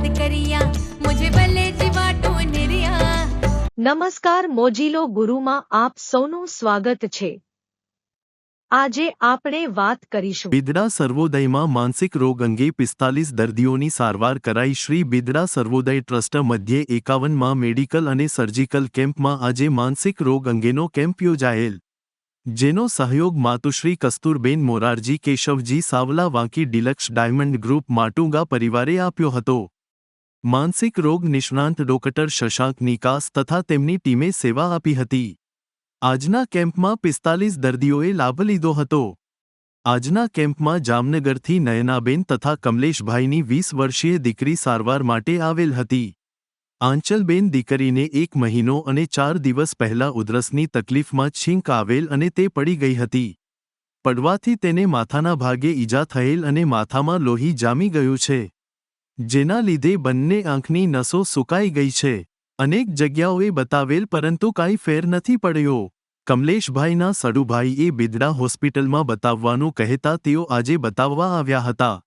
યાદ કરિયા મુજે ભલે જીવા ટોનરિયા નમસ્કાર મોજીલો ગુરુમાં આપ સૌનું સ્વાગત છે આજે આપણે વાત કરીશું બિદડા સર્વોદયમાં માનસિક રોગ અંગે પિસ્તાલીસ દર્દીઓની સારવાર કરાઈ શ્રી બિદડા સર્વોદય ટ્રસ્ટ મધ્યે એકાવનમાં મેડિકલ અને સર્જિકલ કેમ્પમાં આજે માનસિક રોગ અંગેનો કેમ્પ યોજાયેલ જેનો સહયોગ માતુશ્રી Kasturben Morarji Keshavji Savla Vanki deluxe diamond group Matunga પરિવારે આપ્યો હતો માનસિક રોગ નિષ્ણાંત ડોક્ટર શશાંક નિકાસ તથા તેમની ટીમે સેવા આપી હતી. આજના કેમ્પમાં પિસ્તાલીસ દર્દીઓએ લાભ લીધો હતો. આજના કેમ્પમાં જામનગરથી નયનાબેન તથા કમલેશભાઈની વીસ વર્ષીય દીકરી સારવાર માટે આવેલ હતી. આંચલબેન દીકરીને એક મહિનો અને ચાર દિવસ પહેલા ઉધરસની તકલીફમાં છીંક આવેલ અને તે પડી ગઈ હતી. પડવાથી તેને માથાના ભાગે ઈજા થયેલ અને માથામાં લોહી જામી ગયું છે. જેના લીધે બંને આંખની નસો સુકાઈ ગઈ છે. અનેક જગ્યાઓએ બતાવેલ પરંતુ કાંઈ ફેર નથી પડ્યો. કમલેશભાઈના સડુભાઈએ બિદડા હોસ્પિટલમાં બતાવવાનું કહેતા તેઓ આજે બતાવવા આવ્યા હતા.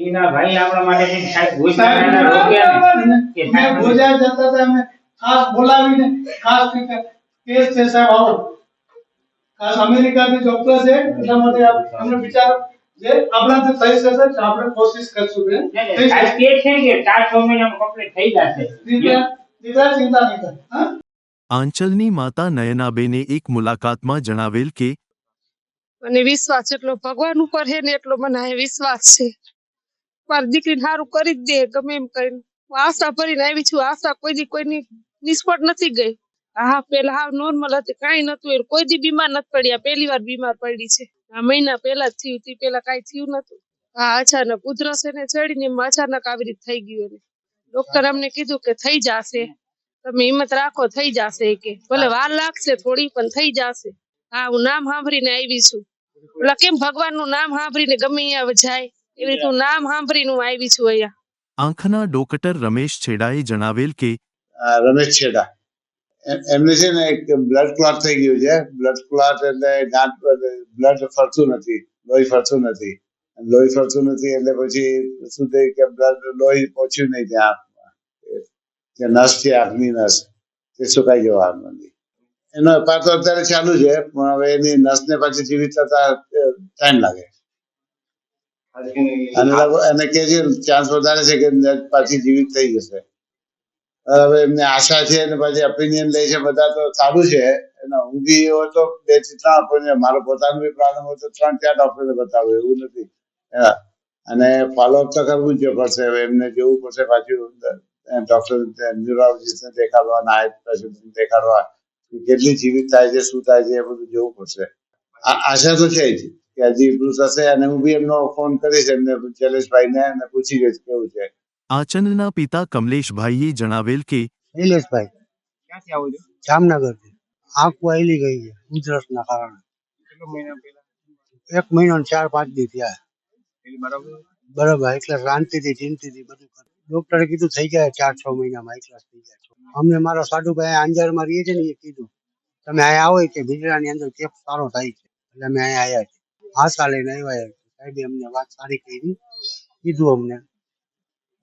એના ભાઈ આપણા માટે સાહેબ એના રોક્યા ને. કે ભોજા જતા હતા અમે ખાસ બોલાવીને ખાસ કેસ છે સાહેબ આવો ખાસ અમેરિકાથી ડોક્ટર છે એટલા માટે આપ- અમને વિચાર. જે આપણાથી થઈ શકે તો આપણે કોશિશ કરશું કે. કહે છે કે 4 મહિનામાં કમ્પ્લીટ થઈ જશે. દીકરા ચિંતા નહીં કર હા? આંચલની માતા નયનાબેને એક મુલાકાતમાં જણાવેલ કે મને વિશ્વાસ એટલો ભગવાન ઉપર છે ને એટલો મને વિશ્વાસ છે. મારી દીકરીને સારું કરી જ દે, ગમે એમ કરીને. આશા ભરીને આવી છું. આશા કોઈ કોઈની નિષ્ફળ નથી ગઈ. હા, પેલા હાવ નોર્મલ હતી, કઈ નતું કોઈ દી બીમાર નથી પડ્યા. પહેલી વાર બીમાર પડી છે. આ મહિના પહેલા જ થયું હતી પેલા કઈ થયું નતું હા અચાનક ઉધરસ એને ચડીને અચાનક આવી રીતે થઈ ગયું એને. ડોક્ટર અમને કીધું કે થઈ જશે. તમે હિંમત રાખો, થઈ જશે કે. ભલે વાર લાગશે થોડી, પણ થઈ જશે. હા, હું નામ સાંભળીને આવી છું. ઓલા કેમ ભગવાનનું નામ સાંભળીને ગમે અહીંયા જાય? એવી રીતનું નામ સાંભળીને હું આવી છું અહીંયા. આંખના ડોક્ટર રમેશ છેડાએ જણાવેલ કે રમેશ છેડા. એમને છે ને એક બ્લડ ક્લોટ થઈ ગયું છે. બ્લડ ક્લોટ એટલે ગાંઠ બ્લડ ફરતું નથી લોહી ફરતું નથી. લોહી ફરતું નથી એટલે પછી શું થયું કે બ્લડ લોહી પહોંચ્યું નહીં ત્યાં. જે નસ છે આંખની નસ તે સુકાઈ જવા માંડી એનો અપાર તો અત્યારે ચાલુ છે પણ હવે એની નસને પછી જીવિત થતા ટાઈમ લાગે. અને અને કે છે ચાન્સ વધારે છે કે પાછી જીવિત થઈ જશે. હવે એમને આશા છે અને પછી ઓપિનિયન લે છે, બધા તો સારું છે. અને હું બી એવો તો બેથી ત્રણ ઓપિનિયન મારો પોતાનો બી પ્રોબ્લેમ હોય તો ત્રણ ચાર ડોક્ટરને બતાવું, એવું નથી. અને ફોલોઅપ તો કરવું જ પડશે, હવે એમને જોવું પડશે પાછું ડોક્ટર ન્યુરોલોજીસ્ટને દેખાડવા નાયબ સ્પેશિયલિસ્ટને દેખાડવા કેટલી જીવિત થાય છે, શું થાય છે, એ બધું જોવું પડશે. આશા તો છે જ. કે હજી ઇમ્પ્રુવ થશે અને હું બી એમનો ફોન કરીશ એમને શૈલેષભાઈને અને પૂછી જોઈશ કેવું છે. આચંદના પિતા કમલેશભાઈએ જણાવેલ કે શૈલેષભાઈ ક્યાંથી આવો છો? જામનગરથી. આંખ વાયલી ગઈ છે ઉધરસના કારણે. કેટલો મહિના પહેલા? એક મહિનો ચાર પાંચ દી થયા. બરાબર બરાબર એટલે શાંતિથી ચિંતિથી બધું ડોક્ટરે કીધું થઈ જાય ચાર છ મહિનામાં એકલા થઈ જાય. અમને મારા સાડુભાઈ અંજારમાં રહીએ છે ને એ કીધું. તમે અહીંયા આવો કે બિજડાની અંદર કેપ સારો થાય છે. એટલે અમે અહીંયા આવ્યા છીએ. આશા લઈને આવ્યા. સાહેબે અમને વાત સારી કરી. કીધું અમને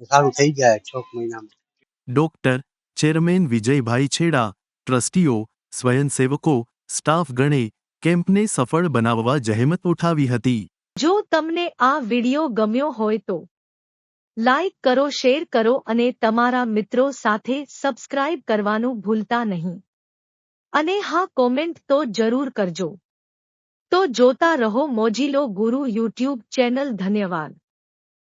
સારું થઈ જાય છ મહિનામાં. ડોક્ટર ચેરમેન વિજયભાઈ છેડા ટ્રસ્ટીઓ સ્વયંસેવકો સ્ટાફ ગણે કેમ્પને સફળ બનાવવા જહેમત ઉઠાવી હતી. જો તમને આ વિડિયો ગમ્યો હોય તો લાઈક કરો શેર કરો અને તમારા મિત્રો સાથે સબસ્ક્રાઇબ કરવાનું ભૂલતા નહીં. અને હા કોમેન્ટ તો જરૂર કરજો. તો જોતા રહો મોજીલો ગુરુ યુટ્યુબ ચેનલ ધન્યવાદ.